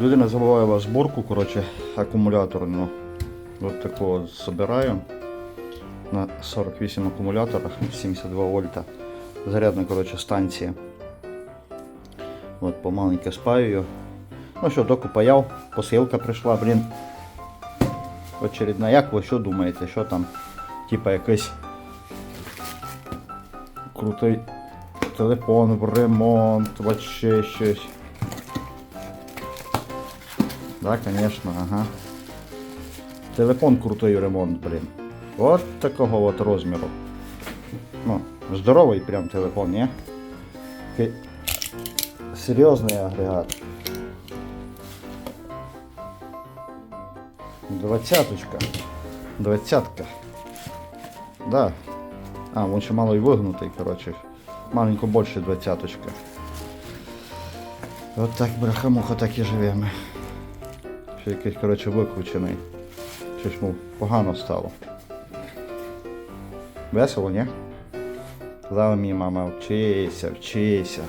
Людина забуває зборку, коротше, акумуляторну. От такого збираю на 48 акумуляторах, 72 вольта. Зарядна, коротше, станція. От помаленько спаю. Ну що, доку паяв, посилка прийшла, блін. Очередна. Як ви що думаєте, що там? Типа якийсь крутий телефон в ремонт, вообще щось. Да, конечно, ага. Телефон крутий в ремонт, блін. От такого от розміру. Ну, здоровий прям телефон? Такий Серйозний агрегат. Двадцяточка. Двадцятка. Да. А, він ще мало й вигнутий. Маленько більше двадцяточка. От так, бляха-муха, так і живемо. Ще якийсь, коротше, викручений. Щось му погано стало. Весело, ні? Казала мені мама, вчися, вчися.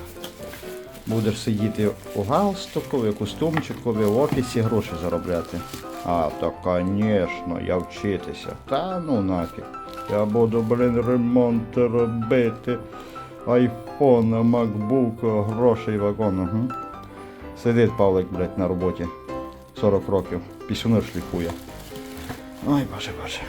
Будеш сидіти у галстукові, костюмчикові, в офісі гроші заробляти. А, то, звісно, я вчитися. Та ну нафіг. Я буду, блін, ремонт робити. Айфона, макбук, грошей вагон. Угу. Сидить Павлик, блядь, на роботі. 40 років. Пісюни шліфує. Ой, боже, боже.